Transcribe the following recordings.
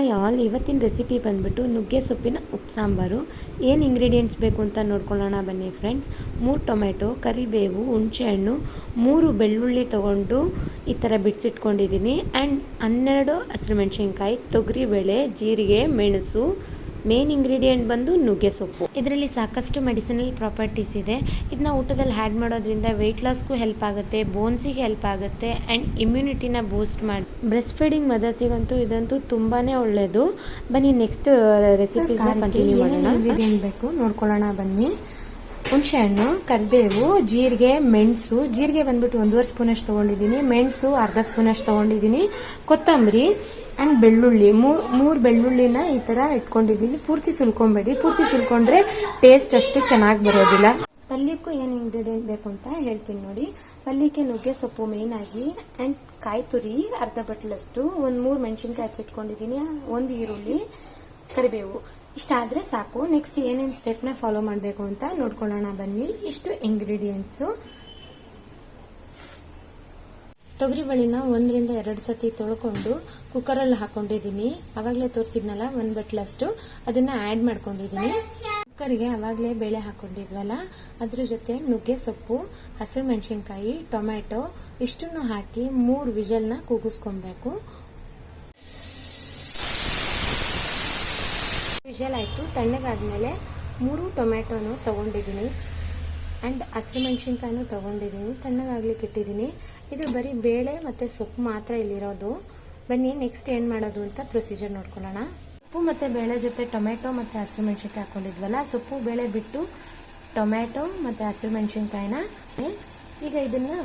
Hi all ಇವತ್ತಿನ recipe ಬಂದ್ಬಿಟ್ಟು ನುಗ್ಗೆ ಸೊಪ್ಪಿನ ಉಪ್ಪು ಸಾಂಬಾರು. ಏನು ಇಂಗ್ರೀಡಿಯೆಂಟ್ಸ್ ಬೇಕು ಅಂತ ನೋಡ್ಕೊಳ್ಳೋಣ ಬನ್ನಿ ಫ್ರೆಂಡ್ಸ್ ಮೂರು ಟೊಮೆಟೊ ಕರಿಬೇವು, ಹುಣಸೆಹಣ್ಣು, ಮೂರು ಬೆಳ್ಳುಳ್ಳಿ ತೊಗೊಂಡು ಈ ಥರ ಬಿಡಿಸಿಟ್ಕೊಂಡಿದ್ದೀನಿ ಆ್ಯಂಡ್ ಹನ್ನೆರಡು ಹಸಿರು ಮೆಣಸಿನ್ಕಾಯಿ, ತೊಗರಿಬೇಳೆ, ಜೀರಿಗೆ, ಮೆಣಸು ಮೇನ್ ಇಂಗ್ರೀಡಿಯೆಂಟ್ ಬಂದು ನುಗ್ಗೆ ಸೊಪ್ಪು. ಇದರಲ್ಲಿ ಸಾಕಷ್ಟು ಮೆಡಿಸಿನಲ್ ಪ್ರಾಪರ್ಟೀಸ್ ಇದೆ. ಇದನ್ನ ಊಟದಲ್ಲಿ ಹ್ಯಾಡ್ ಮಾಡೋದ್ರಿಂದ ವೆಯ್ಟ್ ಲಾಸ್ಗೂ ಹೆಲ್ಪ್ ಆಗುತ್ತೆ ಬೋನ್ಸಿಗೆ ಹೆಲ್ಪ್ ಆಗುತ್ತೆ ಆ್ಯಂಡ್ ಇಮ್ಯುನಿಟಿನ ಬೂಸ್ಟ್ ಮಾಡಿ ಬ್ರೆಸ್ಟ್ ಫೀಡಿಂಗ್ ಮದರ್ಸಿಗಂತೂ ಇದಂತೂ ತುಂಬಾ ಒಳ್ಳೆಯದು ಬನ್ನಿ ನೆಕ್ಸ್ಟ್ ರೆಸಿಪೀಸ್ನ ಕಂಟಿನ್ಯೂ ಮಾಡೋಣ. ಇಂಗ್ರೀಡಿಯೆಂಟ್ ಬೇಕು ನೋಡ್ಕೊಳ್ಳೋಣ ಬನ್ನಿ. ಹುಣಸೆಹಣ್ಣು ಕರಿಬೇವು, ಜೀರಿಗೆ, ಮೆಣಸು. ಜೀರಿಗೆ ಬಂದ್ಬಿಟ್ಟು ಒಂದೂವರೆ ಸ್ಪೂನಷ್ಟು ತೊಗೊಂಡಿದ್ದೀನಿ. ಮೆಣಸು, ಅರ್ಧ ಸ್ಪೂನಷ್ಟು ತೊಗೊಂಡಿದ್ದೀನಿ. ಕೊತ್ತಂಬರಿ ಆ್ಯಂಡ್ ಬೆಳ್ಳುಳ್ಳಿ. ಮೂರು ಬೆಳ್ಳುಳ್ಳಿನ ಈ ಥರ ಇಟ್ಕೊಂಡಿದ್ದೀನಿ. ಪೂರ್ತಿ ಸುಲ್ಕೊಂಬೇಡಿ. ಪೂರ್ತಿ ಸುಲ್ಕೊಂಡ್ರೆ ಟೇಸ್ಟ್ ಅಷ್ಟು ಚೆನ್ನಾಗಿ ಬರೋದಿಲ್ಲ. ಪಲ್ಯಕ್ಕೂ ಏನು ಇಂಗ್ರೀಡಿಯೆಂಟ್ ಬೇಕು ಅಂತ ಹೇಳ್ತೀನಿ ನೋಡಿ. ಪಲ್ಯಕ್ಕೆ ನುಗ್ಗೆ ಸೊಪ್ಪು ಮೇಯ್ನ್ ಆಗಿ ಆ್ಯಂಡ್ ಕಾಯಿ ತುರಿ, ಅರ್ಧ ಬಟ್ಲಷ್ಟು, ಒಂದು ಮೂರು ಮೆಣಸಿನ್ಕಾಯಿ ಹಚ್ಚಿಟ್ಕೊಂಡಿದ್ದೀನಿ. ಒಂದು ಈರುಳ್ಳಿ, ಕರಿಬೇವು. ಇಷ್ಟಾದರೆ ಸಾಕು. ನೆಕ್ಸ್ಟ್ ಏನೇನು ಸ್ಟೆಪ್ನ ಫಾಲೋ ಮಾಡಬೇಕು ಅಂತ ನೋಡ್ಕೊಳ್ಳೋಣ ಬನ್ನಿ. ಇಷ್ಟು ಇಂಗ್ರೀಡಿಯೆಂಟ್ಸು ತೊಗರಿ ಬಳಿನ ಒಂದರಿಂದ ಎರಡು ಸತಿ ತೊಳ್ಕೊಂಡು ಕುಕ್ಕರಲ್ಲಿ ಹಾಕೊಂಡಿದ್ದೀನಿ. ಆವಾಗಲೇ ತೋರಿಸಿದ್ನಲ್ಲ, ಒಂದು ಬಟ್ಲಷ್ಟು. ಅದನ್ನು ಆ್ಯಡ್ ಮಾಡ್ಕೊಂಡಿದ್ದೀನಿ. ಕುಕ್ಕರ್ಗೆ ಆವಾಗಲೇ ಬೇಳೆ ಹಾಕೊಂಡಿದ್ವಲ್ಲ, ಅದ್ರ ಜೊತೆ ನುಗ್ಗೆ ಸೊಪ್ಪು, ಹಸಿರು ಮೆಣಸಿನ್ಕಾಯಿ, ಟೊಮ್ಯಾಟೊ, ಇಷ್ಟನ್ನು ಹಾಕಿ ಮೂರು ವಿಜಲ್ನ ಕೂಗಿಸ್ಕೊಬೇಕು. ವಿಷಲ್ ಆಯಿತು ತಣ್ಣಗಾದ್ಮೇಲೆ ಮೂರು ಟೊಮ್ಯಾಟೋನು ತಗೊಂಡಿದ್ದೀನಿ. ಆ್ಯಂಡ್ ಹಸಿರು ಮೆಣಸಿನ್ಕಾಯಿನೂ ತೊಗೊಂಡಿದ್ದೀನಿ. ತಣ್ಣಗಾಗ್ಲಿಕ್ಕೆ ಇಟ್ಟಿದ್ದೀನಿ. ಇದು ಬರೀ ಬೇಳೆ ಮತ್ತು ಸೊಪ್ಪು ಮಾತ್ರ ಇಲ್ಲಿರೋದು. ಬನ್ನಿ ನೆಕ್ಸ್ಟ್ ಏನು ಮಾಡೋದು ಅಂತ ಪ್ರೊಸೀಜರ್ ನೋಡ್ಕೊಳ್ಳೋಣ. ಸೊಪ್ಪು ಮತ್ತು ಬೇಳೆ ಜೊತೆ ಟೊಮೆಟೊ ಮತ್ತು ಹಸಿರು ಮೆಣಸಿನ್ಕಾಯಿ ಹಾಕೊಂಡಿದ್ವಲ್ಲ, ಸೊಪ್ಪು ಬೇಳೆ ಬಿಟ್ಟು ಟೊಮ್ಯಾಟೊ ಮತ್ತು ಹಸಿರು ಮೆಣಸಿನ್ಕಾಯಿನ ಈಗ ಇದನ್ನು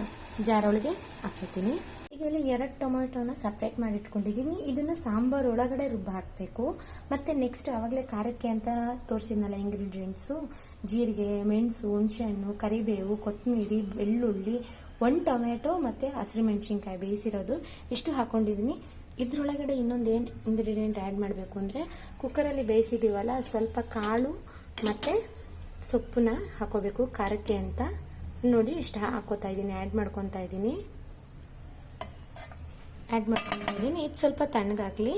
ಜಾರೊಳಗೆ ಹಾಕ್ಕೊತೀನಿ ಈಗ ಇಲ್ಲಿ ಎರಡು ಟೊಮೆಟೊನ ಸಪ್ರೇಟ್ ಮಾಡಿ ಇಟ್ಕೊಂಡಿದ್ದೀನಿ. ಇದನ್ನ ಸಾಂಬಾರ್ ಒಳಗಡೆ ರುಬ್ಬ ಹಾಕಬೇಕು. ಮತ್ತೆ ನೆಕ್ಸ್ಟ್ ಆವಾಗಲೇ ಖಾರಕ್ಕೆ ಅಂತ ತೋರಿಸಿದ್ನಲ್ಲ ಇಂಗ್ರೀಡಿಯೆಂಟ್ಸು ಜೀರಿಗೆ, ಮೆಣಸು, ಹುಣಸೆಹಣ್ಣು, ಕರಿಬೇವು ಕೊತ್ತಂಬರಿ ಬೆಳ್ಳುಳ್ಳಿ, ಒಂದು ಟೊಮೆಟೊ ಮತ್ತು ಹಸಿರು ಮೆಣಸಿನ್ಕಾಯಿ ಬೇಯಿಸಿರೋದು. ಇಷ್ಟು ಹಾಕ್ಕೊಂಡಿದ್ದೀನಿ ಇದ್ರೊಳಗಡೆ ಇನ್ನೊಂದು ಏನು ಇಂಗ್ರೀಡಿಯೆಂಟ್ ಆ್ಯಡ್ ಮಾಡಬೇಕು ಅಂದರೆ ಕುಕ್ಕರಲ್ಲಿ ಬೇಯಿಸಿದ್ದೀವಲ್ಲ ಸ್ವಲ್ಪ ಕಾಳು ಮತ್ತು ಸೊಪ್ಪನ್ನ ಹಾಕೋಬೇಕು. ಖಾರಕ್ಕೆ ಅಂತ. ನೋಡಿ, ಇಷ್ಟು ಹಾಕೋತಾ ಇದ್ದೀನಿ ಆ್ಯಡ್ ಮಾಡ್ಕೊತಾ ಇದ್ದೀನಿ. ಆ್ಯಡ್ ಮಾಡ್ಕೊತಾ ಇದ್ದೀನಿ ಇದು ಸ್ವಲ್ಪ ತಣ್ಣಗಾಗಲಿ.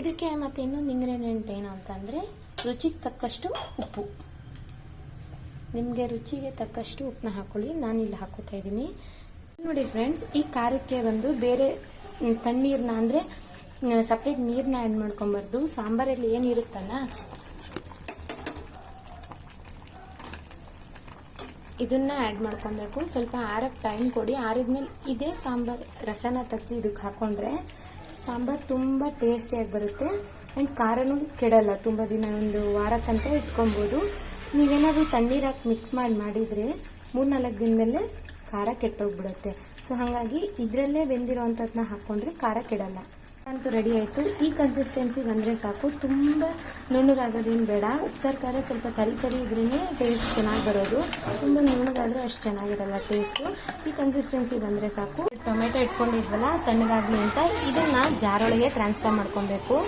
ಇದಕ್ಕೆ ಮತ್ತೆ ಇನ್ನೊಂದು ಇಂಗ್ರೀಡಿಯೆಂಟ್ ಏನು ಅಂತಂದರೆ ರುಚಿಗೆ ತಕ್ಕಷ್ಟು ಉಪ್ಪು. ನಿಮಗೆ ರುಚಿಗೆ ತಕ್ಕಷ್ಟು ಉಪ್ಪನ್ನ ಹಾಕೊಳ್ಳಿ. ನಾನು ಇಲ್ಲಿ ಹಾಕೋತಾ ಇದ್ದೀನಿ. ನೋಡಿ ಫ್ರೆಂಡ್ಸ್ ಈ ಖಾರಕ್ಕೆ ಬಂದು ಬೇರೆ ತಣ್ಣೀರನ್ನ ಅಂದರೆ ಸಪ್ರೇಟ್ ನೀರನ್ನ ಆ್ಯಡ್ ಮಾಡ್ಕೊಬಾರ್ದು. ಸಾಂಬಾರಲ್ಲಿ ಏನಿರುತ್ತಲ್ಲ ಇದನ್ನ ಆ್ಯಡ್ ಮಾಡ್ಕೊಬೇಕು. ಸ್ವಲ್ಪ ಆರಕ್ಕೆ ಟೈಮ್ ಕೊಡಿ. ಆರಿದ್ಮೇಲೆ ಇದೇ ಸಾಂಬಾರ್, ರಸನ ತೆಗೆದು ಇದಕ್ಕೆ ಹಾಕ್ಕೊಂಡ್ರೆ ಸಾಂಬಾರ್ ತುಂಬ ಟೇಸ್ಟಿಯಾಗಿ ಬರುತ್ತೆ. ಆ್ಯಂಡ್ ಖಾರನೂ ಕೆಡಲ್ಲ. ತುಂಬ ದಿನ ಒಂದು ವಾರಕ್ಕಂತ ಇಟ್ಕೊಬೋದು. ನೀವೇನಾದರೂ ತಣ್ಣೀರು ಹಾಕಿ ಮಿಕ್ಸ್ ಮಾಡಿ ಮಾಡಿದರೆ ಮೂರ್ನಾಲ್ಕು ದಿನದಲ್ಲೇ ಖಾರ ಕೆಟ್ಟೋಗ್ಬಿಡುತ್ತೆ. ಸೊ ಹಾಗಾಗಿ ಇದರಲ್ಲೇ ಬೆಂದಿರೋ ಅಂಥದ್ದನ್ನ ಹಾಕ್ಕೊಂಡ್ರೆ ಖಾರ ಕೆಡಲ್ಲ. ಅಂತೂ ರೆಡಿ ಆಯಿತು. ಈ ಕನ್ಸಿಸ್ಟೆನ್ಸಿ ಬಂದರೆ ಸಾಕು. ತುಂಬ ನುಣ್ಣಗಾಗೋದೇನು ಬೇಡ. ಉಪ್ಸಾರು, ಖಾರ ಸ್ವಲ್ಪ ತರಿ ತರಿ ಇದ್ರೇ ಟೇಸ್ಟ್ ಚೆನ್ನಾಗಿ ಬರೋದು. ತುಂಬ ನುಣ್ಣಗಾದರೂ ಅಷ್ಟು ಚೆನ್ನಾಗಿರಲ್ಲ ಟೇಸ್ಟು ಈ ಕನ್ಸಿಸ್ಟೆನ್ಸಿ ಬಂದರೆ ಸಾಕು. ಟೊಮೆಟೊ ಇಟ್ಕೊಂಡಿದ್ವಲ್ಲ, ತಣ್ಣಗಾಗಲಿ ಅಂತ, ಇದನ್ನು ಜಾರೊಳಗೆ ಟ್ರಾನ್ಸ್ಫರ್ ಮಾಡ್ಕೊಬೇಕು.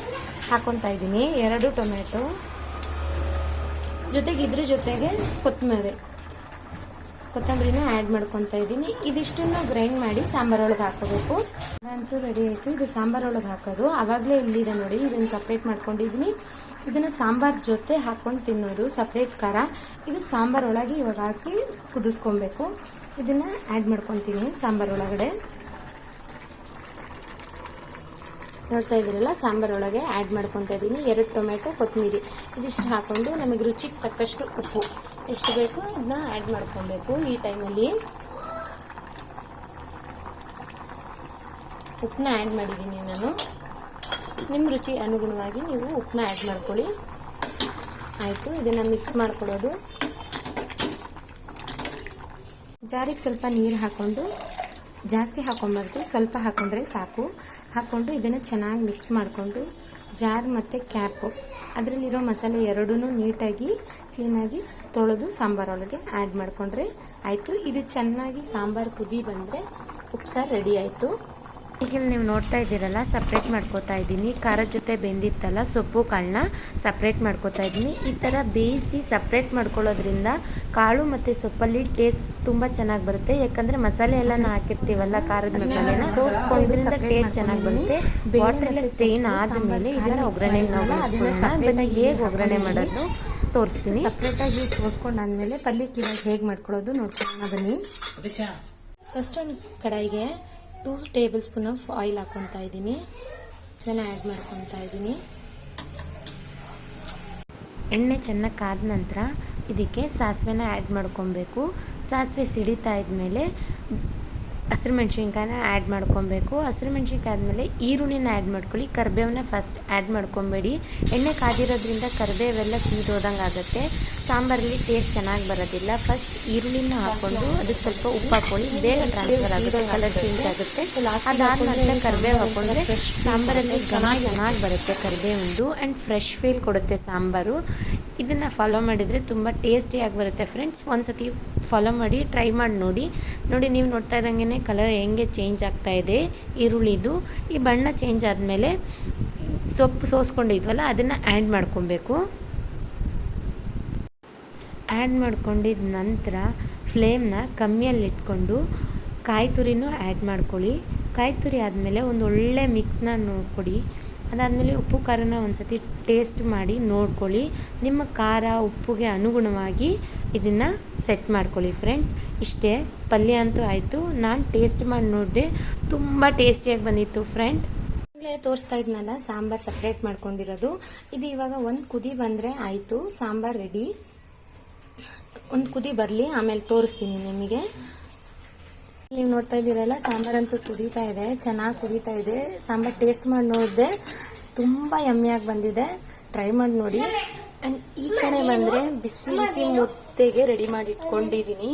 ಹಾಕೊತಾ ಇದ್ದೀನಿ. ಎರಡು ಟೊಮೆಟೊ. ಜೊತೆಗೆ ಇದ್ರ ಜೊತೆಗೆ ಕೊತ್ತಂಬರಿ. ಕೊತ್ತಂಬರಿನ ಆ್ಯಡ್ ಮಾಡ್ಕೊತಾ ಇದ್ದೀನಿ. ಇದಿಷ್ಟನ್ನು ಗ್ರೈಂಡ್ ಮಾಡಿ ಸಾಂಬಾರೊಳಗೆ ಹಾಕೋಬೇಕು ಅಂತೂ ರೆಡಿ ಆಯಿತು. ಇದು ಸಾಂಬಾರೊಳಗೆ ಹಾಕೋದು. ಆವಾಗಲೇ ಇಲ್ಲಿದೆ ನೋಡಿ. ಇದನ್ನು ಸಪ್ರೇಟ್ ಮಾಡ್ಕೊಂಡಿದ್ದೀನಿ ಇದನ್ನು ಸಾಂಬಾರ್ ಜೊತೆ ಹಾಕ್ಕೊಂಡು ತಿನ್ನೋದು ಸಪ್ರೇಟ್ ಖಾರ. ಇದು ಸಾಂಬಾರೊಳಗೆ ಇವಾಗ ಹಾಕಿ ಕುದಿಸ್ಕೊಬೇಕು. ಇದನ್ನು ಆ್ಯಡ್ ಮಾಡ್ಕೊತೀನಿ ಸಾಂಬಾರೊಳಗಡೆ ನೋಡ್ತಾ ಇದ್ದೀರಲ್ಲ? ಸಾಂಬಾರೊಳಗೆ ಆ್ಯಡ್ ಮಾಡ್ಕೊತಾ ಇದ್ದೀನಿ. ಎರಡು ಟೊಮೆಟೊ ಕೊತ್ತಂಬರಿ ಇದಿಷ್ಟು ಹಾಕೊಂಡು ನಮಗೆ ರುಚಿಗೆ ತಕ್ಕಷ್ಟು ಉಪ್ಪು. ಎಷ್ಟು ಬೇಕು ಅದನ್ನ ಆ್ಯಡ್ ಮಾಡ್ಕೊಬೇಕು. ಈ ಟೈಮಲ್ಲಿ ಉಪ್ಪನ್ನ ಆ್ಯಡ್ ಮಾಡಿದ್ದೀನಿ ನಾನು. ನಿಮ್ಮ ರುಚಿ ಅನುಗುಣವಾಗಿ ನೀವು ಉಪ್ಪನ್ನ ಆ್ಯಡ್ ಮಾಡ್ಕೊಳ್ಳಿ. ಆಯಿತು, ಇದನ್ನು ಮಿಕ್ಸ್ ಮಾಡ್ಕೊಳ್ಳೋದು. ಜಾರಿಗೆ ಸ್ವಲ್ಪ ನೀರು ಹಾಕ್ಕೊಂಡು ಜಾಸ್ತಿ ಹಾಕೊಬಾರ್ದು, ಸ್ವಲ್ಪ ಹಾಕೊಂಡ್ರೆ ಸಾಕು. ಹಾಕ್ಕೊಂಡು ಇದನ್ನು ಚೆನ್ನಾಗಿ ಮಿಕ್ಸ್ ಮಾಡಿಕೊಂಡು ಜಾರ್ ಮತ್ತು ಕ್ಯಾಪು. ಅದರಲ್ಲಿರೋ ಮಸಾಲೆ ಎರಡೂ ನೀಟಾಗಿ ಕ್ಲೀನಾಗಿ ತೊಳೆದು ಸಾಂಬಾರೊಳಗೆ ಆ್ಯಡ್ ಮಾಡಿಕೊಂಡ್ರೆ ಆಯಿತು. ಇದು ಚೆನ್ನಾಗಿ ಸಾಂಬಾರು ಕುದಿ ಬಂದರೆ ಉಪ್ಸಾರು ರೆಡಿ ಆಯಿತು. ಈಗ ಇಲ್ಲಿ ನೀವು ನೋಡ್ತಾ ಇದ್ದೀರಲ್ಲ ಸಪ್ರೇಟ್ ಮಾಡ್ಕೋತಾ ಇದ್ದೀನಿ. ಖಾರದ ಜೊತೆ ಬೆಂದಿತ್ತಲ್ಲ ಸೊಪ್ಪು ಕಾಳನ್ನ ಸಪ್ರೇಟ್ ಮಾಡ್ಕೋತಾ ಇದ್ದೀನಿ. ಈ ಥರ ಬೇಯಿಸಿ ಸಪ್ರೇಟ್ ಮಾಡ್ಕೊಳ್ಳೋದ್ರಿಂದ ಕಾಳು ಮತ್ತು ಸೊಪ್ಪಲ್ಲಿ ಟೇಸ್ಟ್ ತುಂಬ ಚೆನ್ನಾಗಿ ಬರುತ್ತೆ. ಯಾಕಂದರೆ ಮಸಾಲೆ ಎಲ್ಲ ಹಾಕಿರ್ತೀವಲ್ಲ ಖಾರದ ಮಸಾಲೆನ? ಸೋಸ್ಕೊಂಡ್ರೆ ಟೇಸ್ಟ್ ಚೆನ್ನಾಗಿ ಬರುತ್ತೆ. ವಾಟರ್ ಎಲ್ಲ ಸ್ಟೇನ್ ಆದಮೇಲೆ ಇದನ್ನ ಒಗ್ಗರಣೆ ನಾವು ಹೇಗೆ ಒಗ್ಗರಣೆ ಮಾಡೋದು ತೋರಿಸ್ತೀನಿ. ಸಪ್ರೇಟಾಗಿ ಸೋಸ್ಕೊಂಡಾದ್ಮೇಲೆ ಪಲ್ಯಕ್ಕೆ ಹೇಗೆ ಮಾಡ್ಕೊಳ್ಳೋದು ನೋಡ್ಕೊಳ್ಳೋಣ ಬನ್ನಿ. ಫಸ್ಟ್ ಒಂದು ಕಡಾಯಿಗೆ two table spoon of oil ಹಾಕ್ಕೊತಾ ಇದ್ದೀನಿ. ಚೆನ್ನಾಗಿ ಆ್ಯಡ್ ಮಾಡ್ಕೊತಾ ಇದ್ದೀನಿ. ಎಣ್ಣೆ ಚೆನ್ನಾಗಿ ಕಾದ ನಂತರ ಇದಕ್ಕೆ ಸಾಸಿವೆನ ಆ್ಯಡ್ ಮಾಡ್ಕೊಬೇಕು. ಸಾಸಿವೆ ಸಿಡಿತಾ ಇದ್ಮೇಲೆ ಹಸಿರು ಮೆಣಸಿನ್ಕಾಯನ್ನ ಆ್ಯಡ್ ಮಾಡ್ಕೊಬೇಕು. ಹಸಿರು ಮೆಣಸಿನ್ಕಾಯಿ ಆದಮೇಲೆ ಈರುಳ್ಳಿನ ಆ್ಯಡ್ ಮಾಡ್ಕೊಳ್ಳಿ. ಕರಿಬೇವನ್ನ ಫಸ್ಟ್ ಆ್ಯಡ್ ಮಾಡ್ಕೊಬೇಡಿ. ಎಣ್ಣೆ ಕಾದಿರೋದ್ರಿಂದ ಕರಿಬೇವೆಲ್ಲ ಸೀದೋದಂಗೆ ಆಗುತ್ತೆ. ಸಾಂಬಾರಲ್ಲಿ ಟೇಸ್ಟ್ ಚೆನ್ನಾಗಿ ಬರೋದಿಲ್ಲ. ಫಸ್ಟ್ ಈರುಳ್ಳಿನ ಹಾಕ್ಕೊಂಡು ಅದಕ್ಕೆ ಸ್ವಲ್ಪ ಉಪ್ಪು ಹಾಕ್ಕೊಳ್ಳಿ. ಬೇಗ ಟ್ರಾನ್ಸ್ಫರ್ ಆಗುತ್ತೆ. ಕಲರ್ ಚೇಂಜ್ ಆಗುತ್ತೆ. ಅದಾದಮೇಲೆ ಕರಿಬೇವು ಹಾಕ್ಕೊಂಡ್ರೆ ಸಾಂಬಾರಲ್ಲಿ ಘಮ ಚೆನ್ನಾಗಿ ಬರುತ್ತೆ ಕರಿಬೇವಿಂದು. ಆ್ಯಂಡ್ ಫ್ರೆಶ್ ಫೀಲ್ ಕೊಡುತ್ತೆ ಸಾಂಬಾರು. ಇದನ್ನು ಫಾಲೋ ಮಾಡಿದರೆ ತುಂಬ ಟೇಸ್ಟಿಯಾಗಿ ಬರುತ್ತೆ ಫ್ರೆಂಡ್ಸ್ ಒಂದು ಸತಿ ಫಾಲೋ ಮಾಡಿ ಟ್ರೈ ಮಾಡಿ ನೋಡಿ. ನೋಡಿ, ನೀವು ನೋಡ್ತಾ ಇದ್ದಂಗೆ ಕಲರ್ ಹೆಂಗೆ ಚೇಂಜ್ ಆಗ್ತಾ ಇದೆ, ಈರುಳ್ಳಿದು, ಈ ಬಣ್ಣ ಚೇಂಜ್ ಆದಮೇಲೆ ಸೊಪ್ಪು ಸೋಸ್ಕೊಂಡಿದ್ವಲ್ಲ, ಅದನ್ನು ಆ್ಯಡ್ ಮಾಡ್ಕೊಬೇಕು. ಆ್ಯಡ್ ಮಾಡ್ಕೊಂಡಿದ ನಂತರ ಫ್ಲೇಮ್ನ ಕಮ್ಮಿಯಲ್ಲಿ ಇಟ್ಕೊಂಡು ಕಾಯಿ ತುರಿನೂ ಆ್ಯಡ್ ಮಾಡ್ಕೊಳ್ಳಿ. ಕಾಯಿ ತುರಿ ಆದಮೇಲೆ ಒಂದು ಒಳ್ಳೆ ಮಿಕ್ಸ್ನ ನೋಡ್ಕೊಡಿ ಅದಾದಮೇಲೆ ಉಪ್ಪು, ಖಾರನ ಒಂದು ಸತಿ ಟೇಸ್ಟ್ ಮಾಡಿ ನೋಡ್ಕೊಳ್ಳಿ. ನಿಮ್ಮ ಖಾರ, ಉಪ್ಪುಗೆ ಅನುಗುಣವಾಗಿ ಇದನ್ನು ಸೆಟ್ ಮಾಡ್ಕೊಳ್ಳಿ ಫ್ರೆಂಡ್ಸ್ ಇಷ್ಟೇ, ಪಲ್ಯ ಅಂತೂ ಆಯಿತು. ನಾನು ಟೇಸ್ಟ್ ಮಾಡಿ ನೋಡಿದೆ, ತುಂಬ ಟೇಸ್ಟಿಯಾಗಿ ಬಂದಿತ್ತು ಫ್ರೆಂಡ್ ತೋರಿಸ್ತಾ ಇದ್ನಲ್ಲ, ಸಾಂಬಾರ್ ಸಪ್ರೇಟ್ ಮಾಡ್ಕೊಂಡಿರೋದು. ಇದು ಇವಾಗ ಒಂದು ಕುದಿ ಬಂದರೆ ಆಯಿತು. ಸಾಂಬಾರ್ ರೆಡಿ ಒಂದು ಕುದಿ ಬರಲಿ, ಆಮೇಲೆ ತೋರಿಸ್ತೀನಿ ನಿಮಗೆ. ನೀವು ನೋಡ್ತಾ ಇದ್ದೀರಲ್ಲ ಸಾಂಬಾರಂತೂ ಕುದೀತಾ ಇದೆ, ಚೆನ್ನಾಗಿ ಕುದೀತಾ ಇದೆ. ಸಾಂಬಾರ್ ಟೇಸ್ಟ್ ಮಾಡಿ ನೋಡಿದೆ ತುಂಬ ಯಮ್ಮಿಯಾಗಿ ಬಂದಿದೆ. ಟ್ರೈ ಮಾಡಿ ನೋಡಿ. ಆ್ಯಂಡ್ ಈ ಕಡೆ ಬಂದರೆ ಬಿಸಿ ಬಿಸಿ ಮುದ್ದೆಗೆ ರೆಡಿ ಮಾಡಿ ಇಟ್ಕೊಂಡಿದ್ದೀನಿ.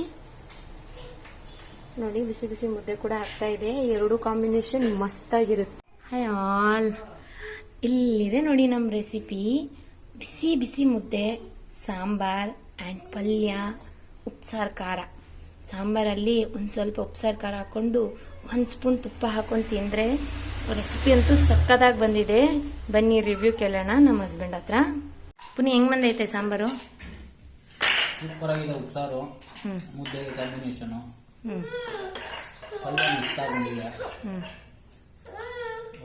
ನೋಡಿ, ಬಿಸಿ ಬಿಸಿ ಮುದ್ದೆ ಕೂಡ ಆಗ್ತಾ ಇದೆ. ಎರಡು ಕಾಂಬಿನೇಷನ್ ಮಸ್ತಾಗಿರುತ್ತೆ ಹಾಯ್ ಆಲ್ ಇಲ್ಲಿದೆ ನೋಡಿ ನಮ್ಮ ರೆಸಿಪಿ ಬಿಸಿ ಬಿಸಿ ಮುದ್ದೆ, ಸಾಂಬಾರ್ ಆ್ಯಂಡ್ ಪಲ್ಯ, ಉಪ್ಸಾರು, ಖಾರ. ಸಾಂಬಾರಲ್ಲಿ ಒಂದು ಸ್ವಲ್ಪ ಉಪ್ಸಾರು ಖಾರ ಹಾಕ್ಕೊಂಡು ಒಂದು ಸ್ಪೂನ್ ತುಪ್ಪ ಹಾಕೊಂಡು ತಿಂದರೆ ರೆಸಿಪಿ ಅಂತೂ ಸಕ್ಕದಾಗಿ ಬಂದಿದೆ. ಬನ್ನಿ ರಿವ್ಯೂ ಕೇಳೋಣ ನಮ್ಮ ಹಸ್ಬೆಂಡ್ ಹತ್ರ. ಪುನಿ ಹೆಂಗೆ ಬಂದೈತೆ ಸಾಂಬಾರು? ಸೂಪರ್ ಆಗಿದೆ ಉಪ್ಸಾರು ಮುದ್ದೆ ಕಾಂಬಿನೇಷನು ಪಲ್ಯ ಮಿಕ್ಸ್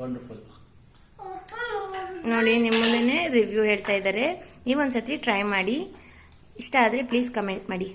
ವಂಡರ್ಫುಲ್ ನೋಡಿ ರಿವ್ಯೂ ಹೇಳ್ತಾ ಇದ್ದಾರೆ. ನೀವೊಂದ್ಸತಿ ಟ್ರೈ ಮಾಡಿ. ಇಷ್ಟ ಆದರೆ ಪ್ಲೀಸ್ ಕಮೆಂಟ್ ಮಾಡಿ.